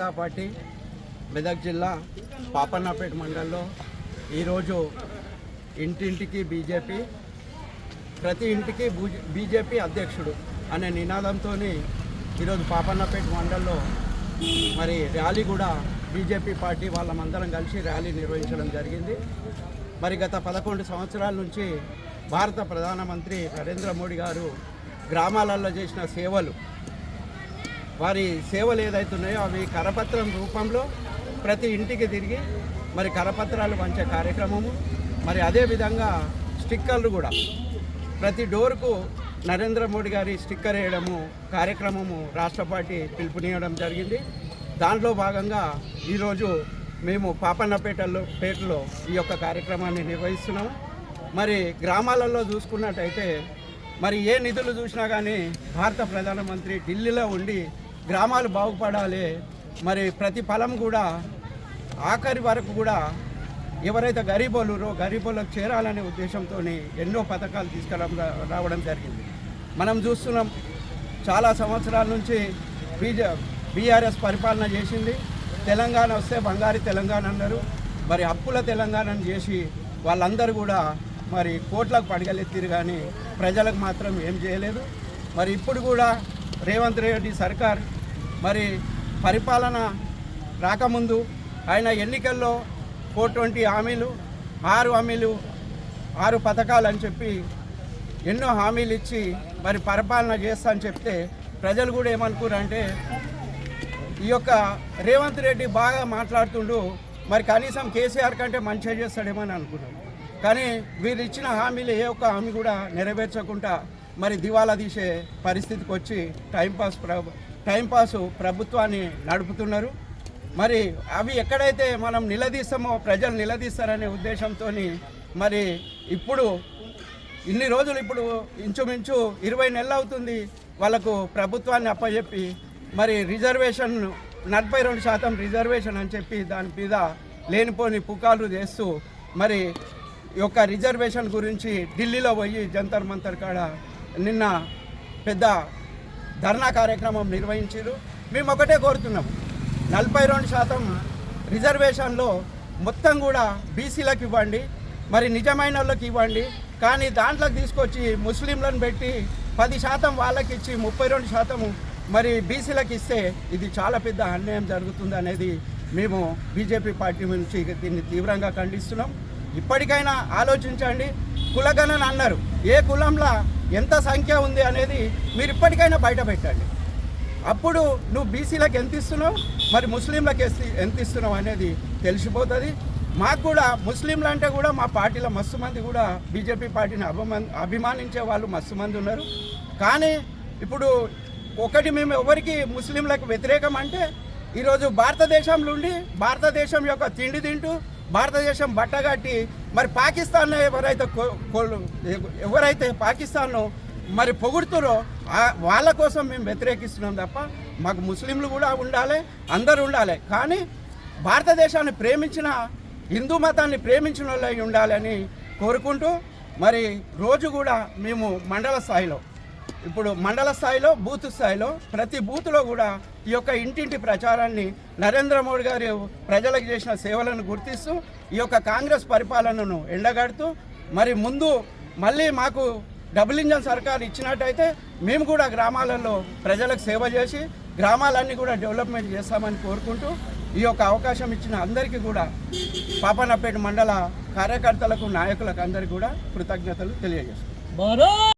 Janata party Medak జిల్లా పాపన్నపేట మండలంలో ఈరోజు ఇంటింటికి బీజేపీ ప్రతి ఇంటికి బీజేపీ అధ్యక్షుడు అనే నినాదంతో ఈరోజు పాపన్నపేట మండలంలో మరి ర్యాలీ కూడా బీజేపీ పార్టీ వాళ్ళమందరం కలిసి ర్యాలీ నిర్వహించడం జరిగింది. మరి గత పదకొండు సంవత్సరాల నుంచి భారత ప్రధానమంత్రి నరేంద్ర మోడీ గారు గ్రామాలలో చేసిన సేవలు వారి సేవలు ఏదైతున్నాయో అవి కరపత్రం రూపంలో ప్రతి ఇంటికి తిరిగి మరి కరపత్రాలు పంచే కార్యక్రమము. మరి అదేవిధంగా స్టిక్కర్లు కూడా. ప్రతి డోర్కు నరేంద్ర మోడీ గారి స్టిక్కర్ వేయడము కార్యక్రమము రాష్ట్ర పార్టీ పిలుపునియడం జరిగింది. దాంట్లో భాగంగా ఈరోజు మేము పాపన్నపేటలో పేటలో ఈ యొక్క కార్యక్రమాన్ని నిర్వహిస్తున్నాము మరి గ్రామాలలో చూసుకున్నట్టయితే మరి ఏ నిధులు చూసినా కానీ భారత ప్రధానమంత్రి ఢిల్లీలో ఉండి గ్రామాలు బాగుపడాలి. మరి ప్రతి ఫలం కూడా ఆఖరి వరకు కూడా ఎవరైతే గరీబోలురో గరీబోలకు చేరాలనే ఉద్దేశంతో ఎన్నో పథకాలు తీసుకురా రావడం జరిగింది. మనం చూస్తున్నాం చాలా సంవత్సరాల నుంచి బీజే బీఆర్ఎస్ పరిపాలన చేసింది. తెలంగాణ వస్తే బంగారు తెలంగాణ అన్నారు. మరి అప్పుల తెలంగాణను చేసి వాళ్ళందరూ కూడా మరి కోట్లకు పడగలెత్తిరు కానీ ప్రజలకు మాత్రం ఏం చేయలేదు. మరి ఇప్పుడు కూడా రేవంత్ రెడ్డి సర్కార్ మరి పరిపాలన రాకముందు ఆయన ఎన్నికల్లో ఫోర్ ట్వంటీ హామీలు ఆరు హామీలు ఆరు పథకాలు అని చెప్పి ఎన్నో హామీలు ఇచ్చి మరి పరిపాలన చేస్తా అని చెప్తే ప్రజలు కూడా ఏమనుకున్నారంటే ఈ యొక్క రేవంత్ రెడ్డి బాగా మాట్లాడుతుండు మరి కనీసం కేసీఆర్ కంటే మంచిగా చేస్తాడేమో అని అనుకున్నాం. కానీ వీరు ఇచ్చిన హామీలు ఏ ఒక్క హామీ కూడా నెరవేర్చకుండా మరి దివాలా తీసే పరిస్థితికి వచ్చి టైంపాస్ ప్ర టైంపాస్ ప్రభుత్వాన్ని నడుపుతున్నారు. మరి అవి ఎక్కడైతే మనం నిలదీస్తామో ప్రజలు నిలదీస్తారనే ఉద్దేశంతో మరి ఇప్పుడు ఇన్ని రోజులు ఇప్పుడు ఇంచుమించు ఇరవై నెలలు అవుతుంది వాళ్ళకు ప్రభుత్వాన్ని అప్పచెప్పి మరి రిజర్వేషన్ నలభై రెండు శాతం రిజర్వేషన్ అని చెప్పి దాని మీద లేనిపోని పుకార్లు చేస్తూ మరి ఈ యొక్క రిజర్వేషన్ గురించి ఢిల్లీలో పోయి జంతర్ మంతర్ కాడ నిన్న పెద్ద ధర్నా కార్యక్రమం నిర్వహించారు. మేము ఒకటే కోరుతున్నాం. నలభై రెండు శాతం రిజర్వేషన్లో మొత్తం కూడా బీసీలకు ఇవ్వండి మరి నిజమైన వాళ్ళకి ఇవ్వండి. కానీ దాంట్లోకి తీసుకొచ్చి ముస్లింలను పెట్టి పది శాతం వాళ్ళకి ఇచ్చి ముప్పై రెండు శాతం మరి బీసీలకు ఇస్తే ఇది చాలా పెద్ద అన్యాయం జరుగుతుంది అనేది మేము బీజేపీ పార్టీ నుంచి దీన్ని తీవ్రంగా ఖండిస్తున్నాం. ఇప్పటికైనా ఆలోచించండి. కులగణన అన్నారు. ఏ కులంలో ఎంత సంఖ్య ఉంది అనేది మీరు ఇప్పటికైనా బయట పెట్టండి అప్పుడు నువ్వు బీసీలకు ఎంత ఇస్తున్నావు మరి ముస్లింలకు ఎస్తి- ఎంత ఇస్తున్నావు అనేది తెలిసిపోతుంది. మాకు కూడా ముస్లింలు అంటే కూడా మా పార్టీలో మస్తు మంది కూడా బీజేపీ పార్టీని అభిమాన్ అభిమానించే వాళ్ళు మస్తు మంది ఉన్నారు. కానీ ఇప్పుడు ఒకటి మేము ఎవరికి ముస్లింలకు వ్యతిరేకం అంటే ఈరోజు భారతదేశంలో ఉండి భారతదేశం యొక్క తిండి తింటూ భారతదేశం బట్టగట్టి మరి పాకిస్తాన్ ఎవరైతే ఎవరైతే పాకిస్తాన్ను మరి పొగుడుతురో వాళ్ళ కోసం మేము వ్యతిరేకిస్తున్నాం తప్ప మాకు ముస్లింలు కూడా ఉండాలి అందరూ ఉండాలి. కానీ భారతదేశాన్ని ప్రేమించిన హిందూ మతాన్ని ప్రేమించిన వాళ్ళై ఉండాలని కోరుకుంటూ మరి రోజు కూడా మేము మండల స్థాయిలో ఇప్పుడు మండల స్థాయిలో బూత్ స్థాయిలో ప్రతి బూత్లో కూడా ఈ యొక్క ఇంటింటి ప్రచారాన్ని నరేంద్ర మోడీ గారు ప్రజలకు చేసిన సేవలను గుర్తిస్తూ ఈ యొక్క కాంగ్రెస్ పరిపాలనను ఎండగడుతూ మరి ముందు మళ్ళీ మాకు డబుల్ ఇంజన్ సర్కార్ ఇచ్చినట్టయితే మేము కూడా గ్రామాలలో ప్రజలకు సేవ చేసి గ్రామాలన్నీ కూడా డెవలప్మెంట్ చేస్తామని కోరుకుంటూ ఈ యొక్క అవకాశం ఇచ్చిన అందరికీ కూడా పాపనపేట మండల కార్యకర్తలకు నాయకులకు అందరికీ కూడా కృతజ్ఞతలు తెలియజేస్తున్నాం.